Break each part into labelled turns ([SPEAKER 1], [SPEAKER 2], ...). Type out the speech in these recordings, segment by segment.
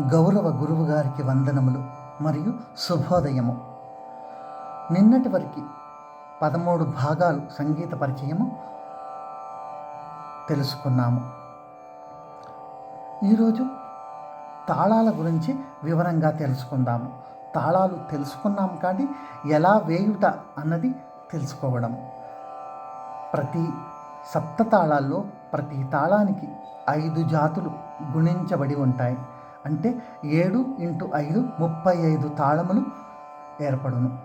[SPEAKER 1] గౌరవ గురువు గారికి వందనములు మరియు శుభోదయము. నిన్నటి వరకు పదమూడు భాగాలు సంగీత పరిచయము తెలుసుకున్నాము. ఈరోజు తాళాల గురించి వివరంగా తెలుసుకుందాము. తాళాలు తెలుసుకున్నాం కానీ ఎలా వేయుట అన్నది తెలుసుకోవడం ప్రతి సప్త తాళాల్లో ప్రతి తాళానికి ఐదు జాతులు గుణించబడి ఉంటాయి. అంటే ఏడు ఇంటూ ఐదు ముప్పై ఐదు తాళములు ఏర్పడును.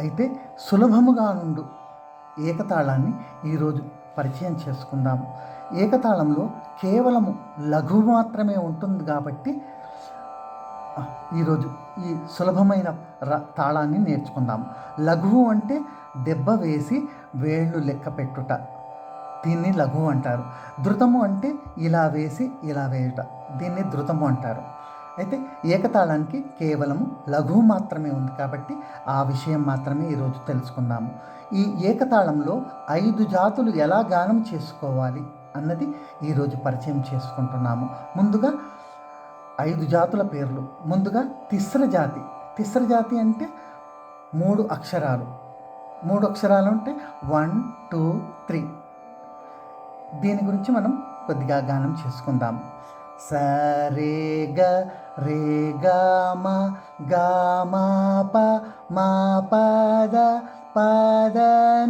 [SPEAKER 1] అయితే సులభముగా నుండు ఏకతాళాన్ని ఈరోజు పరిచయం చేసుకుందాము. ఏకతాళంలో కేవలము లఘు మాత్రమే ఉంటుంది కాబట్టి ఈరోజు ఈ సులభమైన ర తాళాన్ని నేర్చుకుందాము. లఘువు అంటే దెబ్బ వేసి వేళ్ళు లెక్క పెట్టుట. దీన్ని లఘువు అంటారు. ధృతము అంటే ఇలా వేసి ఇలా వేయట. దీన్ని ధృతము అంటారు. అయితే ఏకతాళానికి కేవలము లఘువు మాత్రమే ఉంది కాబట్టి ఆ విషయం మాత్రమే ఈరోజు తెలుసుకుందాము. ఈ ఏకతాళంలో ఐదు జాతులు ఎలా గానం చేసుకోవాలి అన్నది ఈరోజు పరిచయం చేసుకుంటున్నాము. ముందుగా ఐదు జాతుల పేర్లు. ముందుగా తిస్ర జాతి. తిస్ర జాతి అంటే మూడు అక్షరాలు. మూడు అక్షరాలు అంటే వన్ టూ త్రీ. దీని గురించి మనం కొద్దిగా గానం చేసుకుందాం. సరేగ గ రే గా మా ప మా పద పద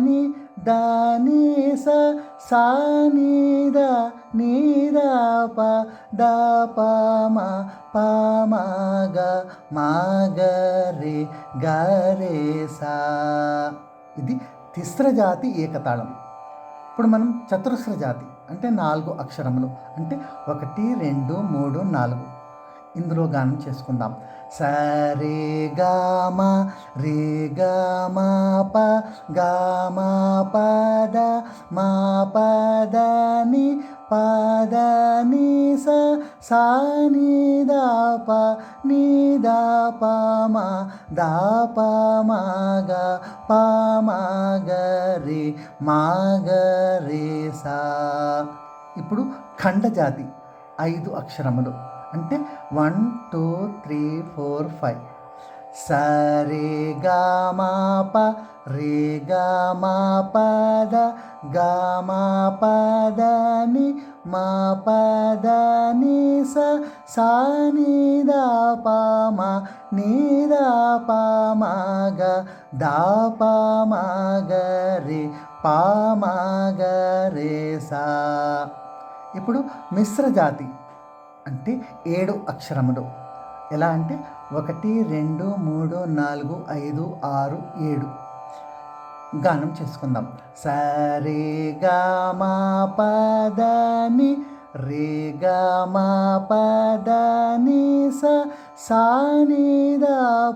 [SPEAKER 1] ని ద ని స సా ని ద ని ద ప ద ప మ ప మ గ మా గ రే గ రే సా. ఇది తిస్ర జాతి ఏకతాళం. ఇప్పుడు మనం చతురస్ర జాతి అంటే నాలుగు అక్షరములు అంటే ఒకటి రెండు మూడు నాలుగు. ఇందులో గానం చేసుకుందాం. సరే గామ రే గామ ప గామ పద మా పద పదని సా స సా నీ దాప నీ ని ద ప రే మాగ రే సా ఇప్పుడు ఖండజాతి ఐదు అక్షరములు. అంటే one two three four five. సరే గా మా ప రే గా మా పద గా మా పదని మా స సా ని ద ప మ ద గ గ రే పామాగ రే సా. ఇప్పుడు మిశ్ర జాతి అంటే ఏడు అక్షరములు. ఎలా అంటే ఒకటి రెండు మూడు నాలుగు ఐదు ఆరు ఏడు. గానం చేసుకుందాం. సరే గా మా పదని రే గా మా పదని సాని స సా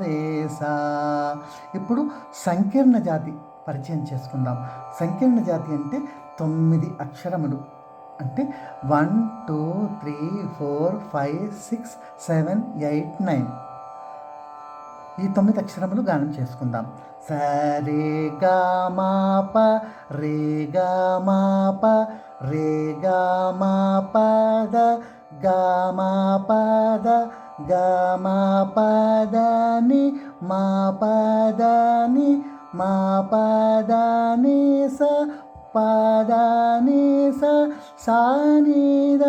[SPEAKER 1] రే సా. ఇప్పుడు సంకీర్ణ జాతి పరిచయం చేసుకుందాం. సంకీర్ణ జాతి అంటే తొమ్మిది అక్షరములు. అంటే one two three four five six seven eight nine. ఈ తొమ్మిది అక్షరములు గానం చేసుకుందాం. సరే గా మా ప రే గా మా ప రే గా మా పద గా మా గా మా పద ని మా ని మా పద ని స పద ని స సా ని ద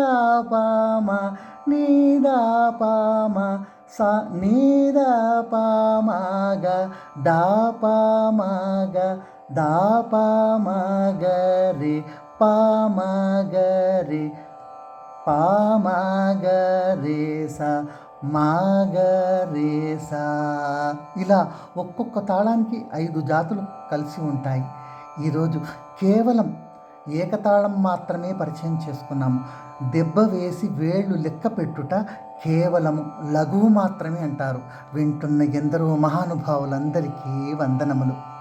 [SPEAKER 1] నీదా పామ సా నీదా ప మ స ని పామగరి ప మ గ ద ఇలా ఒక్కొక్క తాళానికి ఐదు జాతులు కలిసి ఉంటాయి. ఈరోజు కేవలం ఏకతాళం మాత్రమే పరిచయం చేసుకున్నాము. దెబ్బ వేసి వేళ్ళు లెక్క పెట్టుట కేవలము లఘువు మాత్రమే అంటారు. వింటున్న ఎందరో మహానుభావులందరికీ వందనములు.